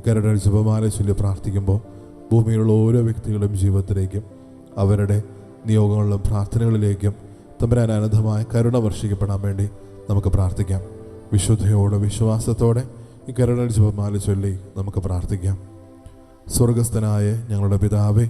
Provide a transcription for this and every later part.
കരടൽ ജപമാല ചൊല്ലി പ്രാർത്ഥിക്കുമ്പോൾ ഭൂമിയിലുള്ള ഓരോ വ്യക്തികളുടെയും ജീവിതത്തിലേക്കും അവരുടെ നിയോഗങ്ങളിലും പ്രാർത്ഥനകളിലേക്കും തമ്പരാൻ അനന്തമായ കരുണ വർഷിക്കപ്പെടാൻ വേണ്ടി നമുക്ക് പ്രാർത്ഥിക്കാം. വിശുദ്ധയോടെ വിശ്വാസത്തോടെ ഈ കരുണ ജപമാല ചൊല്ലി നമുക്ക് പ്രാർത്ഥിക്കാം. സ്വർഗസ്ഥനായ ഞങ്ങളുടെ പിതാവേ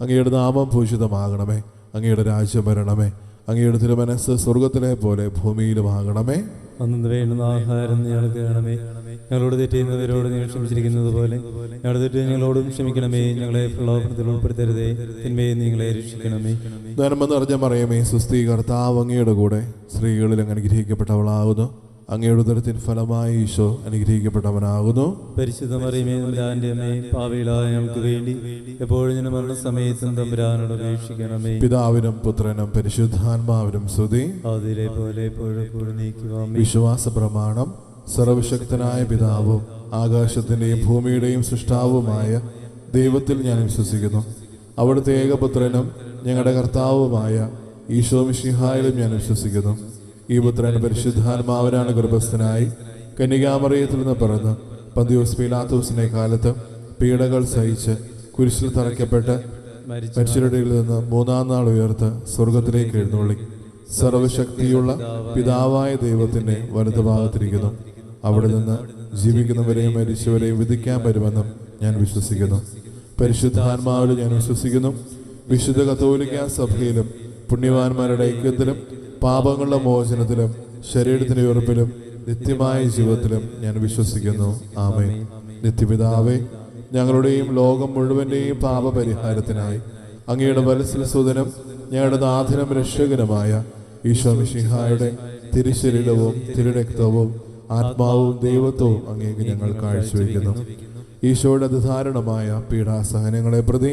അങ്ങയുടെ നാമം ഭൂഷിതമാകണമേ അങ്ങയുടെ രാജ്യം വരണമേ. അങ്ങയുടെ തിരുമനസ് സ്വർഗത്തിലെ പോലെ ഭൂമിയിലുമാകണമേ അന്നു വേണ്ടുന്ന ആഹാരം ഞങ്ങൾ വേണമേ ഞങ്ങളോട് തെറ്റുന്നവരോട് നിങ്ങൾ ക്ഷമിച്ചിരിക്കുന്നത് പോലെ. ഞങ്ങളുടെ തെറ്റ് ഞങ്ങളോടും ക്ഷമിക്കണമേ. ഞങ്ങളെ പ്രലോഭനത്തിൽ ഉൾപ്പെടുത്തരുതേ. തിന്മയെ നിങ്ങളെ രക്ഷിക്കണമേ. നന്മ നിറഞ്ഞ മറിയമേ സുസ്ഥീ കർത്താവ് അങ്ങയുടെ കൂടെ സ്ത്രീകളിൽ അങ്ങനെ അനുഗ്രഹിക്കപ്പെട്ടവളാകുന്നു അങ്ങയുടെ ഉദരത്തിൻ ഫലമായി ഈശോ അനുഗ്രഹിക്കപ്പെട്ടവനാകുന്നു. പരിശുദ്ധ മറിയമേ തമ്പുരാന്റെ അമ്മേ പാവികളായ ഞങ്ങൾക്ക് വേണ്ടി എപ്പോഴും ഞാൻ മരണസമയത്തും തമ്പുരാനോട് അപേക്ഷിക്കണമേ. പിതാവിനും പുത്രനും പരിശുദ്ധാത്മാവിനും സ്തുതി. അതിലെ പോലെ എപ്പോഴും എപ്പോഴും നീക്കുവാമേ. വിശ്വാസ പ്രമാണം സർവശക്തനായ പിതാവും ആകാശത്തിന്റെയും ഭൂമിയുടെയും സൃഷ്ടാവുമായ ദൈവത്തിൽ ഞാൻ വിശ്വസിക്കുന്നു. അവിടുത്തെ ഏകപുത്രനും ഞങ്ങളുടെ കർത്താവുമായ ഈശോ മിഷിഹായിലും ഞാൻ വിശ്വസിക്കുന്നു. ഈ പുത്രൻ പരിശുദ്ധാത്മാവനാണ് ഗർഭസ്ഥനായി. കന്യകാമറിയത്തിൽ നിന്ന് പിറന്ന് പന്തിയോസ് പീലാത്തോസിന്റെ കാലത്ത് പീഡകൾ സഹിച്ച് കുരിശിൽ തറയ്ക്കപ്പെട്ട് മരിച്ചവരുടെ നിന്ന് മൂന്നാം നാൾ ഉയർത്ത് സ്വർഗത്തിലേക്ക് എഴുന്നള്ളി. സർവശക്തിയുള്ള പിതാവായ ദൈവത്തിന്റെ വലതുഭാഗത്തിരിക്കുന്നു. അവിടെ നിന്ന് ജീവിക്കുന്നവരെയും മരിച്ചവരെയും വിധിക്കാൻ വരുമെന്നും ഞാൻ വിശ്വസിക്കുന്നു. പരിശുദ്ധാത്മാവിൽ ഞാൻ വിശ്വസിക്കുന്നു. വിശുദ്ധ കത്തോലിക്ക സഭയിലും പുണ്യവാന്മാരുടെ ഐക്യത്തിലും പാപങ്ങളുടെ മോചനത്തിലും ശരീരത്തിന്റെ ഉയർപ്പിലും നിത്യമായ ജീവിതത്തിലും ഞാൻ വിശ്വസിക്കുന്നു. ആമേ നിത്യപിതാവേ ഞങ്ങളുടെയും ലോകം മുഴുവന്റെയും പാപപരിഹാരത്തിനായി അങ്ങയുടെ വത്സലസുതനും ഞങ്ങളുടെ നാഥനും രക്ഷകനുമായ ഈശോ മിശിഹായുടെ തിരുശരീരവും തിരുരക്തവും ആത്മാവും ദൈവത്വവും അങ്ങേക്ക് ഞങ്ങൾ കാഴ്ചവെക്കുന്നു. ഈശോയുടെ അതിധാരണമായ പീഡാസഹനങ്ങളെ പ്രതി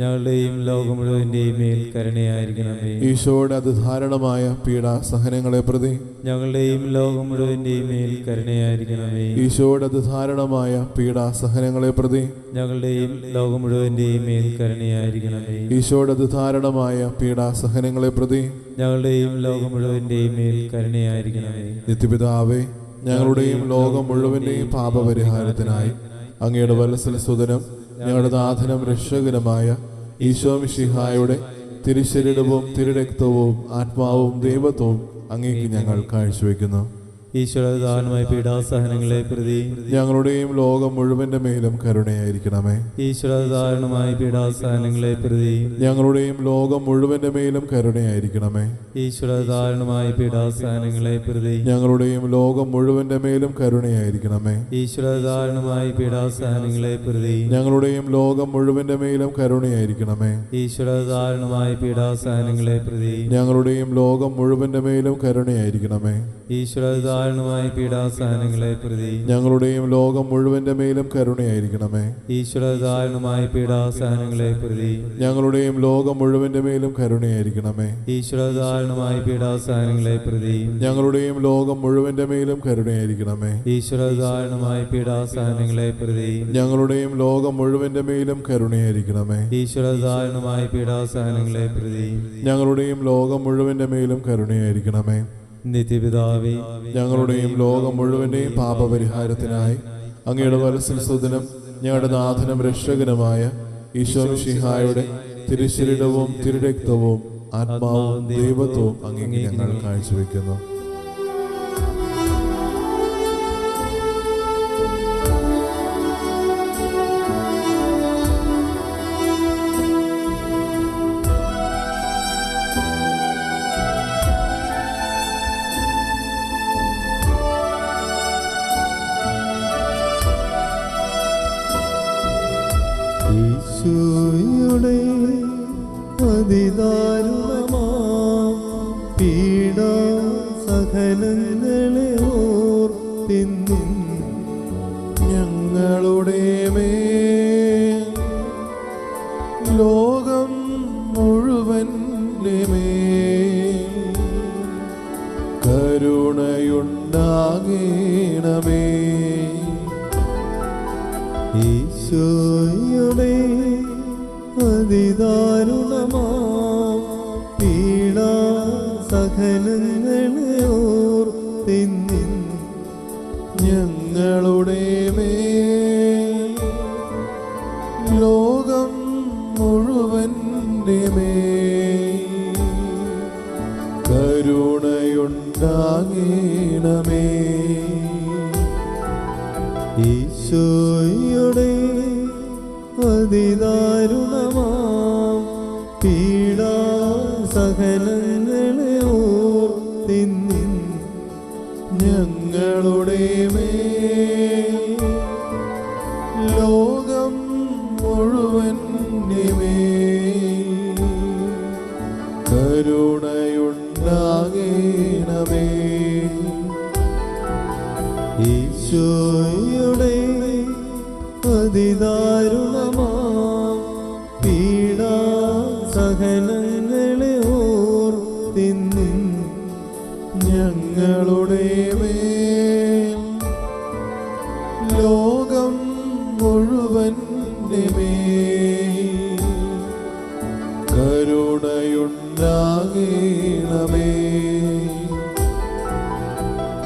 ഞങ്ങളുടെയും ലോകം മുഴുവന്റെയും മേൽ കരുണയായിരിക്കണമേ. ഈശോയുടെ അതിധാരണമായ പീഡാസഹനങ്ങളെ പ്രതി ഞങ്ങളുടെയും ലോകം മുഴുവന്റെയും മേൽ കരുണയായിരിക്കണമേ. ഈശോയുടെ അതിധാരണമായ പീഡാസഹനങ്ങളെ പ്രതി ഞങ്ങളുടെയും ലോകം മുഴുവന്റെയും മേൽ കരുണയായിരിക്കണമേ. ഈശോയുടെ അതിധാരണമായ പീഡാസഹനങ്ങളെ പ്രതി ഞങ്ങളുടെയും ലോകം മുഴുവന്റെയും മേൽ കരുണയായിരിക്കണമേ. നിത്യപിതാവേ ഞങ്ങളുടെയും ലോകം മുഴുവന്റെയും പാപപരിഹാരത്തിനായി അങ്ങയുടെ വത്സലസുതനും ഞങ്ങളുടെ നാഥനും രക്ഷകനുമായ ഈശോ മിഷിഹായുടെ തിരുശരീരവും തിരുരക്തവും ആത്മാവും ദൈവത്വവും അങ്ങേക്ക് ഞങ്ങൾ കാഴ്ചവെക്കുന്നു. ഈശ്വരദാനമായ പീഡാസഹനങ്ങളെ പ്രതി ഞങ്ങളുടെയും ലോകം മുഴുവന്റെ മേലും കരുണയായിരിക്കണമേ. ഈശ്വരദാരണമായ പീഡാസഹനങ്ങളെ പ്രതി ഞങ്ങളുടെയും ലോകം മുഴുവന്റെ മേലും കരുണയായിരിക്കണമേ. ഈശ്വരദാരണമായ പീഡാസ്ഥാനങ്ങളെ പ്രതി ഞങ്ങളുടെയും ലോകം മുഴുവന്റെ മേലും കരുണയായിരിക്കണമേ. ഈശ്വരധാരണമായി പീഡാസ്ഥാനങ്ങളെ പ്രതി ഞങ്ങളുടെയും ലോകം മുഴുവന്റെ മേലും കരുണയായിരിക്കണമേ. ഈശ്വരധാരണമായി പീഡാസ്ഥാനങ്ങളെ പ്രതി ഞങ്ങളുടെയും ലോകം മുഴുവന്റെ മേലും കരുണയായിരിക്കണമേ. ഈശ്വരധാരണമായി പീഡാസ്ഥാനങ്ങളെ പ്രതി ഞങ്ങളുടെയും ലോകം മുഴുവന്റെ മേലും കരുണയായിരിക്കണമേ. ഈശ്വരധാരണമായി പീഡാസ്ഥാനങ്ങളെ പ്രതി ഞങ്ങളുടെയും ലോകം മുഴുവന്റെ മേലും കരുണയായിരിക്കണമേ. ഈശ്വരദാരണമായ പീഡാസഹനങ്ങളെ പ്രതി ഞങ്ങളുടെയും ലോകം മുഴുവന്റെ മേലും കരുണയായിരിക്കണമേ. ഈശ്വര കാരണമായി പീഡാസഹനങ്ങളെ പ്രതി ഞങ്ങളുടെയും ലോകം മുഴുവന്റെ മേലും കരുണയായിരിക്കണമേ. ഈശ്വര കാരണമായി പീഡാസഹനങ്ങളെ പ്രതി ഞങ്ങളുടെയും ലോകം മുഴുവന്റെ മേലും കരുണയായിരിക്കണമേ. നിത്യപിതാവേ ഞങ്ങളുടെയും ലോകം മുഴുവന്റെയും പാപപരിഹാരത്തിനായി അങ്ങയുടെ വലസൽസുതനും ഞങ്ങളുടെ നാഥനും രക്ഷകനുമായ ഈശോ ഷിഹായുടെ തിരുശരീരവും തിരുരക്തവും ആത്മാവും ദൈവത്വവും അങ്ങേക്ക് ഞങ്ങൾ കാഴ്ചവെക്കുന്നു. സഹനങ്ങളെ ഓർത്തിന്നും ഞങ്ങളുടെ ലോകം മുഴുവന്റെ മേൽ. കരുണയുണ്ടാകണമേ. ഈശോയുടെ അതിദാരുണമാ പീഡാ ഈശോയുടെ അതിദാരുണമാ പീഡാ സഹനങ്ങളെ ഓർത്തിന്നും ഞങ്ങളുടെ മേൽ. ലോകം മുഴുവൻ കരുണയുണ്ടാകണമേ.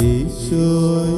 ഈശോയുടെ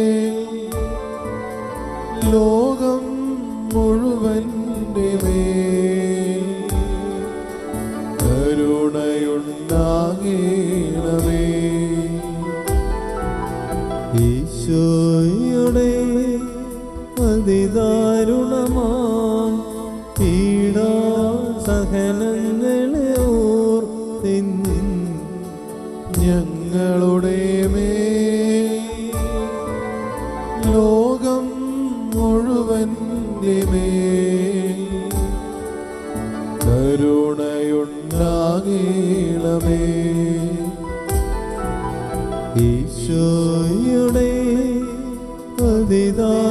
അതിദാരുണമാ. പീഡാ സഹനങ്ങളെ ഓർത്തിന്നും ഞങ്ങളുടെ മേ ലോകം മുഴുവൻ മേ കരുണയുണ്ടാകണമേ. ഈശോയുടെ അതിദാരുണമാ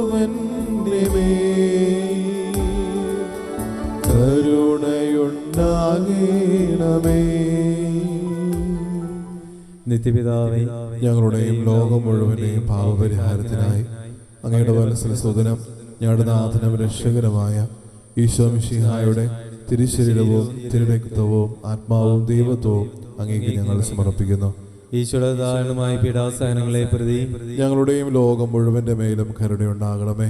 നിത്യപിതാവേ ഞങ്ങളുടെയും ലോകം മുഴുവനെയും പാപപരിഹാരത്തിനായി അങ്ങയുടെ വത്സല സുതനം ഞങ്ങളുടെ നാഥനും രക്ഷകരമായ ഈശോ മിശിഹായുടെ തിരുശരീരവും തിരുരക്തവും ആത്മാവും ദൈവത്വവും അങ്ങേക്ക് ഞങ്ങൾ സമർപ്പിക്കുന്നു. ഈശോയുടെ ദാരുണമായ പീഡാസഹനങ്ങളെ പ്രതി ഞങ്ങളുടെയും ലോകം മുഴുവന്റെ മേലും കരുണയുണ്ടാകണമേ.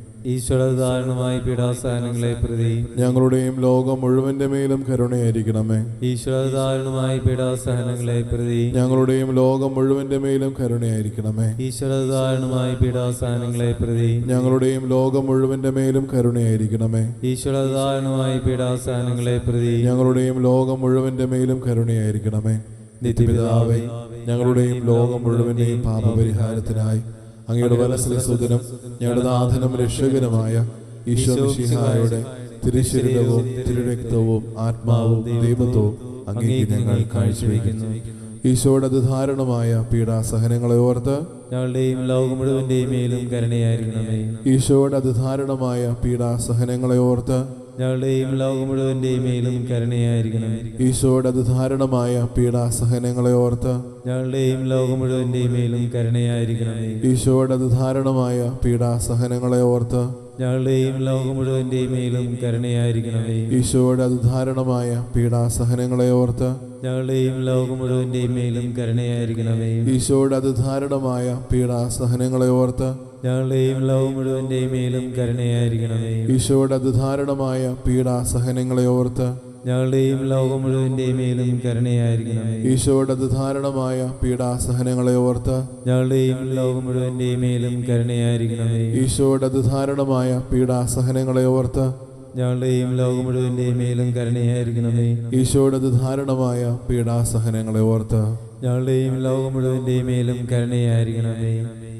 ഈശ്വരദാരുണമായ പീഡാസഹനങ്ങളെ പ്രതി ഞങ്ങളുടെയും ലോകം മുഴുവന്റെ മേലും കരുണയായിരിക്കണമേ. ഈശ്വരധാരണമായി പീഡാസഹനങ്ങളെ പ്രതി ഞങ്ങളുടെയും ലോകം മുഴുവന്റെ മേലും കരുണയായിരിക്കണമേ. ഈശ്വരധാരണമായി പീഡാസഹനങ്ങളെ പ്രതി ഞങ്ങളുടെയും ലോകം മുഴുവന്റെ മേലും കരുണയായിരിക്കണമേ. ഈശ്വരധാരണമായി പീഡാസഹനങ്ങളെ പ്രതി ഞങ്ങളുടെയും ലോകം മുഴുവന്റെ മേലും കരുണയായിരിക്കണമേ. നിത്യപിതാവേ ഞങ്ങളുടെയും ലോകം മുഴുവന്റെയും പാപപരിഹാരത്തിനായി അങ്ങയുടെ വലസലസുതനും ഞങ്ങളുടെ നാഥനും രക്ഷകനുമായ ഈശോ മിശിഹായുടെ തിരുശരീരവും തിരുരക്തവും ആത്മാവും ദൈവത്വവും അങ്ങേക്ക് ഞങ്ങൾ കാഴ്ചവെക്കുന്നു ഈശോയുടെ അതിധാരണമായ പീഡാസഹനങ്ങളെ ഓർത്ത് ഞങ്ങളുടെയും ലോകം മുഴുവന്റെയും മേലും കരുണയായിരിക്കണമേ. ഈശോയുടെ അതിധാരണമായ പീഡാസഹനങ്ങളെ ഓർത്ത് ഞങ്ങളുടെയും ലോകം മുഴുവന്റെയും മേലും കരുണയായിരിക്കണം. ഈശോയുടെ അതിധാരണമായ പീഡാസഹനങ്ങളെ ഓർത്ത് ഞങ്ങളുടെയും ലോകം മുഴുവന്റെയും മേലും കരുണയായിരിക്കണം. ഈശോയുടെ അതിധാരണമായ പീഡാസഹനങ്ങളെ ഓർത്ത് ഞങ്ങളുടെയും ലോകം മുഴുവന്റെയും മേലും കരുണയായിരിക്കണമേ ഈശോയുടെ അതിധാരണമായ പീഡാസഹനങ്ങളെ ഓർത്ത് ഞങ്ങളുടെയും ലോകം മുഴുവന്റെയും മേലും കരുണയായിരിക്കണമേ ഈശോയുടെ അതിധാരണമായ പീഡാസഹനങ്ങളെ ഓർത്ത് ഞങ്ങളുടെയും ലോകം മുഴുവന്റെയും മേലും കരുണയായിരിക്കണമേ. ഈശോയുടെ അതിധാരണമായ പീഡാസഹനങ്ങളെ ഓർത്ത് ഞങ്ങളുടെയും ലോകം മുഴുവന്റെയും മേലും കരുണയായിരിക്കണമേ. ഈശോയുടെ അതിധാരണമായ പീഡാസഹനങ്ങളെ ഓർത്ത് ഞങ്ങളുടെയും ലോകം മുഴുവന്റെയും മേലും കരുണയായിരിക്കണമേ. ഈശോയുടെ അതിധാരണമായ പീഡാസഹനങ്ങളെ ഓർത്ത് ഞങ്ങളുടെയും ലോകം മുഴുവന്റെയും മേലും കരുണയായിരിക്കണമേ. ഈശോയുടെ അതിധാരണമായ പീഡാസഹനങ്ങളെ ഓർത്ത് ഞങ്ങളുടെയും ലോകം മുഴുവന്റെയും മേലും കരുണയായിരിക്കണമേ.